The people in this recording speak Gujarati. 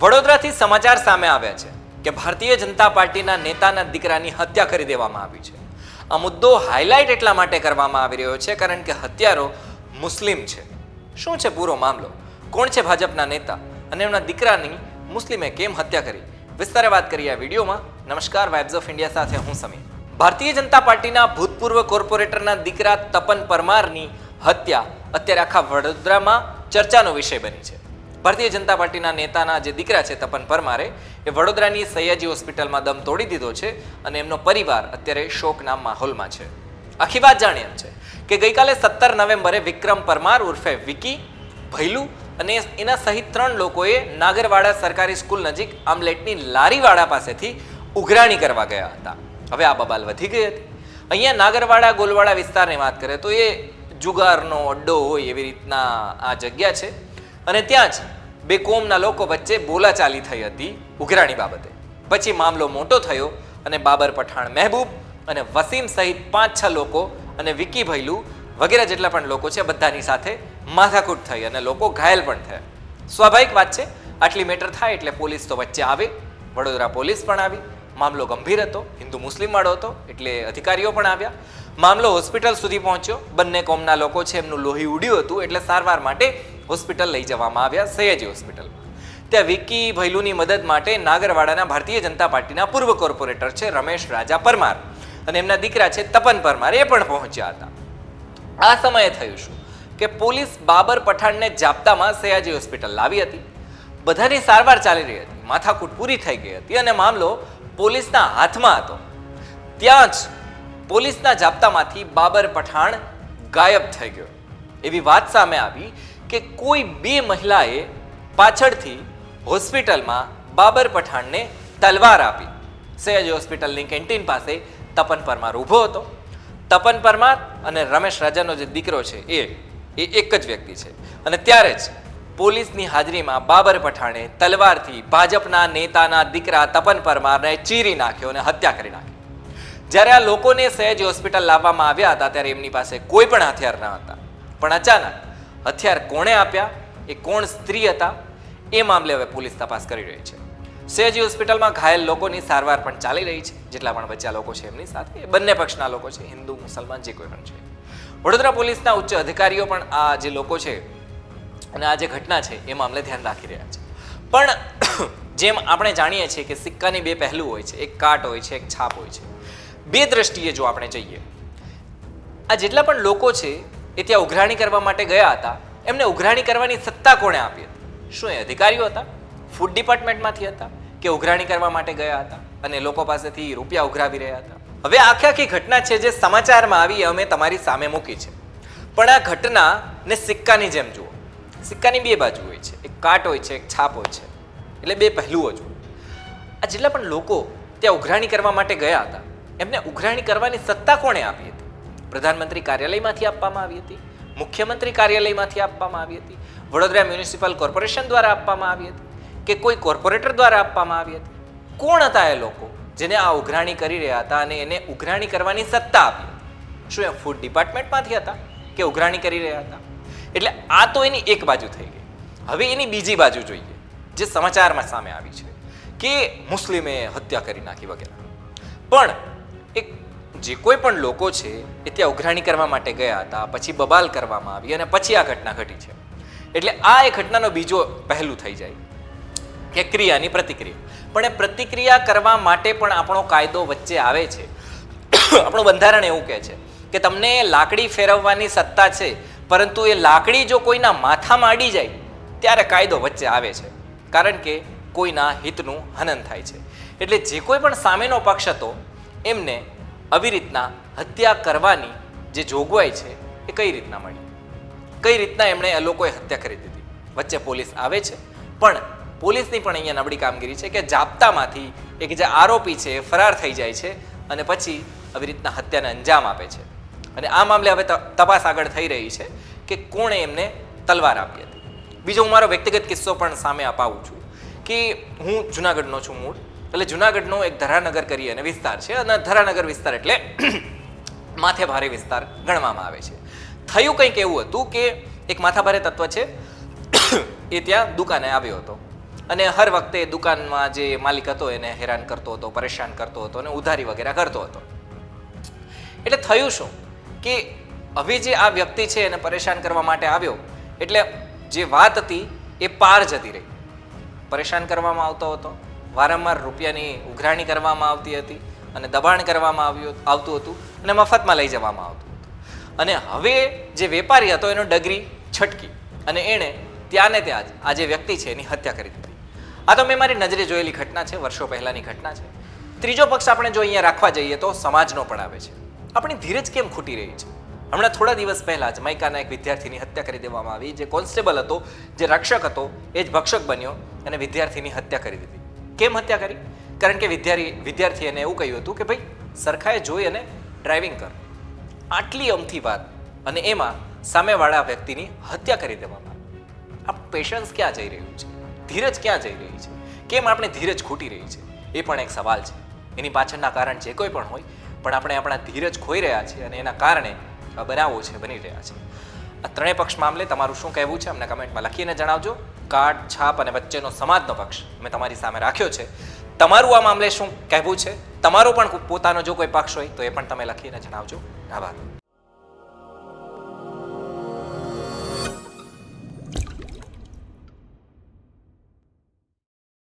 વડોદરાથી સમાચાર સામે આવ્યા છે કે ભારતીય જનતા પાર્ટીના નેતાના દીકરાની હત્યા કરી દેવામાં આવી છે. આ મુદ્દો હાઇલાઇટ એટલા માટે કરવામાં આવી રહ્યો છે કારણ કે હત્યારો મુસ્લિમ છે. શું છે પૂરો મામલો? કોણ છે ભાજપના નેતા? અને એમના દીકરાની મુસ્લિમે કેમ હત્યા કરી? વિસ્તારે વાત કરીએ આ વિડીયોમાં. નમસ્કાર વાઇબ્સ ઓફ ઇન્ડિયા સાથે હું સમીર. ભારતીય જનતા પાર્ટીના ભૂતપૂર્વ કોર્પોરેટરના દીકરા તપન પરમારની હત્યા અત્યારે આખા વડોદરામાં ચર્ચાનો વિષય બની છે. ભારતીય જનતા પાર્ટીના નેતાના જે દીકરા છે તપન પરમારે, એ વડોદરાની સયાજી હોસ્પિટલમાં દમ તોડી દીધો છે અને એમનો પરિવાર અત્યારે શોકના માહોલમાં છે. આખી વાત જાણીએ છે કે ગઈકાલે સત્તર નવેમ્બરે વિક્રમ પરમાર ઉર્ફે વિકી, ભૈલુ અને એના સહિત ત્રણ લોકોએ નાગરવાડા સરકારી સ્કૂલ નજીક આમલેટની લારીવાળા પાસેથી ઉઘરાણી કરવા ગયા હતા. હવે આ બબાલ વધી ગઈ હતી. અહીંયા નાગરવાડા ગોલવાડા વિસ્તારની વાત કરીએ તો એ જુગારનો અડ્ડો હોય એવી રીતના આ જગ્યા છે. અને ત્યાં જ બે કોમના લોકો વચ્ચે બોલાચાલી થઈ હતી ઉઘરાણી બાબતે. પછી મામલો મોટો થયો અને બાબર પઠાણ મહેબૂબ અને વસીમ સહિત પાંચ છ લોકો અને વિકી ભૈલું વગેરે જેટલા પણ લોકો છે બધાની સાથે માથાકૂટ થઈ અને લોકો ઘાયલ પણ થયા. સ્વાભાવિક વાત છે, આટલી મેટર થાય એટલે પોલીસ તો વચ્ચે આવે. વડોદરા પોલીસ પણ આવી. મામલો ગંભીર હતો. હિન્દુ મુસ્લિમ વાળો હતો એટલે અધિકારીઓ પણ આવ્યા. મામલો હોસ્પિટલ સુધી પહોંચ્યો. બંને કોમના લોકો છે, એમનું લોહી ઉડ્યું હતું એટલે સારવાર માટે હોસ્પિટલ લઈ જવામાં આવ્યા, સયાજી હોસ્પિટલ. ત્યાં વિકી ભૈલુની મદદ માટે નાગરવાડાના ભારતીય જનતા પાર્ટીના પૂર્વ કોર્પોરેટર છે, રમેશ રાજા પરમાર. અને એમના દીકરા છે, તપન પરમાર, એ પણ પહોંચ્યા હતા. આ સમયે થયું શું? કે પોલીસ બાબર પઠાણને જાપ્તામાં સયાજી હોસ્પિટલ લાવી હતી. બધાની સારવાર ચાલી રહી હતી. માથાકૂટ પૂરી થઈ ગઈ હતી અને મામલો પોલીસના હાથમાં હતો. ત્યાં જ પોલીસના જાપ્તામાંથી બાબર પઠાણ ગાયબ થઈ ગયો. એવી વાત સામે આવી કે કોઈ બે મહિલાએ પાછળથી હોસ્પિટલમાં બાબર પઠાણને તલવાર આપી. સયાજી હોસ્પિટલની કેન્ટીન પાસે તપન પરમાર ઊભો હતો. તપન પરમાર અને રમેશ રાજાનો જે દીકરો છે એ એ એક જ વ્યક્તિ છે. અને ત્યારે જ પોલીસની હાજરીમાં બાબર પઠાણે તલવારથી ભાજપના નેતાના દીકરા તપન પરમારને ચીરી નાખ્યો અને હત્યા કરી નાખી. જ્યારે આ લોકોને સહેજ હોસ્પિટલ લાવવામાં આવ્યા હતા, ત્યારે એમની પાસે કોઈ પણ હથિયાર ન હતા. પણ અચાનક હથિયાર કોણે આપ્યા? એ કોણ સ્ત્રી હતા? એ મામલે હવે પોલીસ તપાસ કરી રહી છે. સહેજી હોસ્પિટલમાં ઘાયલ લોકોની સારવાર પણ ચાલી રહી છે. જેટલા પણ બચ્ચા લોકો છે એમની સાથે બંને પક્ષના લોકો છે, હિન્દુ, મુસલમાન, જે કોઈ પણ છે. વડોદરા પોલીસના ઉચ્ચ અધિકારીઓ પણ આ જે લોકો છે અને આ જે ઘટના છે, એ મામલે ધ્યાન રાખી રહ્યા છે. પણ, જેમ આપણે જાણીએ છીએ કે સિક્કાની બે પહેલું હોય છે, એક કાટ હોય છે, એક છાપ હોય છે. બે દ્રષ્ટિએ જો આપણે જઈએ. આ જેટલા પણ લોકો છે, એ ત્યાં ઉઘરાણી કરવા માટે ગયા હતા. એમને ઉઘરાણી કરવાની સત્તા કોણે આપી હતી? શું એ અધિકારીઓ હતા? ફૂડ ડિપાર્ટમેન્ટમાંથી હતા કે ઉઘરાણી કરવા માટે ગયા હતા? અને લોકો પાસેથી રૂપિયા ઉઘરાવી રહ્યા હતા? હવે આખી આખી ઘટના છે જે સમાચારમાં આવી અમે તમારી સામે મૂકી છે. પણ આ ઘટના ને સિક્કાની જેમ જુઓ. સિક્કાની બે બાજુ હોય છે. એક કાટ હોય છે, એક છાપ હોય છે. એટલે બે પહેલુઓ જુઓ. આ જેટલા પણ લોકો ત્યાં ઉઘરાણી કરવા માટે ગયા હતા એમને ઉઘરાણી કરવાની સત્તા કોણે આપી હતી? પ્રધાનમંત્રી કાર્યાલયમાંથી આપવામાં આવી હતી? મુખ્યમંત્રી કાર્યાલયમાંથી આપવામાં આવી હતી? વડોદરા મ્યુનિસિપલ કોર્પોરેશન દ્વારા આપવામાં આવી હતી? કે કોઈ કોર્પોરેટર દ્વારા આપવામાં આવી હતી? કોણ હતા એ લોકો જેને આ ઉઘરાણી કરી રહ્યા હતા અને એને ઉઘરાણી કરવાની સત્તા આપી શું એ ફૂડ ડિપાર્ટમેન્ટમાંથી હતા કે ઉઘરાણી કરી રહ્યા હતા? એટલે આ તો એની એક બાજુ થઈ ગઈ. હવે એની બીજી બાજુ જોઈએ, જે સમાચારમાં સામે આવી છે કે મુસ્લિમે હત્યા કરી નાખી વગેરે. પણ જે કોઈ પણ લોકો છે, એ ત્યાં ઉઘરાણી કરવા માટે ગયા હતા, પછી બબાલ કરવામાં આવી અને પછી આ ઘટના ઘટી છે. એટલે આ એ ઘટનાનો બીજો પહેલું થઈ જાય કે ક્રિયાની પ્રતિક્રિયા. પણ એ પ્રતિક્રિયા કરવા માટે પણ આપણો કાયદો વચ્ચે આવે છે. આપણું બંધારણ એવું કહે છે કે તમને લાકડી ફેરવવાની સત્તા છે, પરંતુ એ લાકડી જો કોઈના માથામાં અડી જાય, ત્યારે કાયદો વચ્ચે આવે છે. કારણ કે કોઈના હિતનું હનન થાય છે. એટલે જે કોઈ પણ સામેનો પક્ષ હતો, એમને આવી રીતના હત્યા કરવાની જે જોગવાઈ છે, એ કઈ રીતના મળી? કઈ રીતના એમણે એ લોકોએ હત્યા કરી દીધી? વચ્ચે પોલીસ આવે છે, પણ પોલીસની પણ અહીંયા નબળી કામગીરી છે કે જાપ્તામાંથી એક જે આરોપી છે, એ ફરાર થઈ જાય છે અને પછી આવી રીતના હત્યાને અંજામ આપે છે. અને આ મામલે હવે તપાસ આગળ થઈ રહી છે કે કોણે એમને તલવાર આપી હતી. બીજો હું મારો વ્યક્તિગત કિસ્સો પણ સામે અપાવું છું કે હું જુનાગઢનો છું મૂળ. એટલે જુનાગઢનો એક ધરાનગર કરી અને વિસ્તાર છે. અને ધરાનગર વિસ્તાર એટલે માથે ભારે વિસ્તાર ગણવામાં આવે છે. થયું કંઈક એવું હતું કે એક માથાભારે તત્વ છે. એ ત્યાં દુકાને આવ્યો હતો. અને હર વખતે દુકાનમાં જે માલિક હતો એને હેરાન કરતો હતો, પરેશાન કરતો હતો અને ઉધારી વગેરે કરતો હતો. એટલે થયું શું કે હવે જે આ વ્યક્તિ છે એને પરેશાન કરવા માટે આવ્યો, એટલે જે વાત હતી એ પાર જતી રહી. પરેશાન કરવામાં આવતો હતો. વારંવાર રૂપિયાની ઉઘરાણી કરવામાં આવતી હતી અને દબાણ કરવામાં આવ્યું આવતું હતું અને મફતમાં લઈ જવામાં આવતું હતું. અને હવે જે વેપારી હતો એનો ડગરી છટકી અને એણે ત્યાં ને ત્યાં જ આ જે વ્યક્તિ છે એની હત્યા કરી દીધી. આ તો મેં મારી નજરે જોયેલી ઘટના છે, વર્ષો પહેલાંની ઘટના છે. ત્રીજો પક્ષ આપણે જો અહીંયા રાખવા જઈએ તો સમાજનો પણ આવે છે. આપણી ધીરજ કેમ ખૂટી રહી છે? હમણાં થોડા દિવસ પહેલાં જ મૈકાના એક વિદ્યાર્થીની હત્યા કરી દેવામાં આવી. જે કોન્સ્ટેબલ હતો, જે રક્ષક હતો, એ જ ભક્ષક બન્યો અને વિદ્યાર્થીની હત્યા કરી દીધી. કેમ હત્યા કરી? કારણ કે વિદ્યાર્થી વિદ્યાર્થી એને એવું કહ્યું હતું કે ભાઈ, સરખાએ જોઈ અને ડ્રાઇવિંગ કર. આટલી અમથી વાત. અને એમાં સામેવાળા વ્યક્તિની હત્યા કરી દેવામાં આ પેશન્સ ક્યાં જઈ રહ્યું છે? ધીરજ ક્યાં જઈ રહી છે? કેમ આપણે ધીરજ ખૂટી રહી છે? એ પણ એક સવાલ છે. એની પાછળના કારણ જે કોઈ પણ હોય, પણ આપણે આપણા ધીરજ ખોઈ રહ્યા છીએ અને એના કારણે આ બનાવો છે, બની રહ્યા છે. આ ત્રણેય પક્ષ મામલે તમારું શું કહેવું છે? અમને કમેન્ટમાં લખીને જણાવજો. કાટ, છાપ અને વચ્ચેનો સમાજનો પક્ષ મેં તમારી સામે રાખ્યો છે. તમારું આ મામલે શું કહેવું છે? તમારો પણ પોતાનો જો કોઈ પક્ષ હોય તો એ પણ તમે લખીને જણાવજો. આભાર.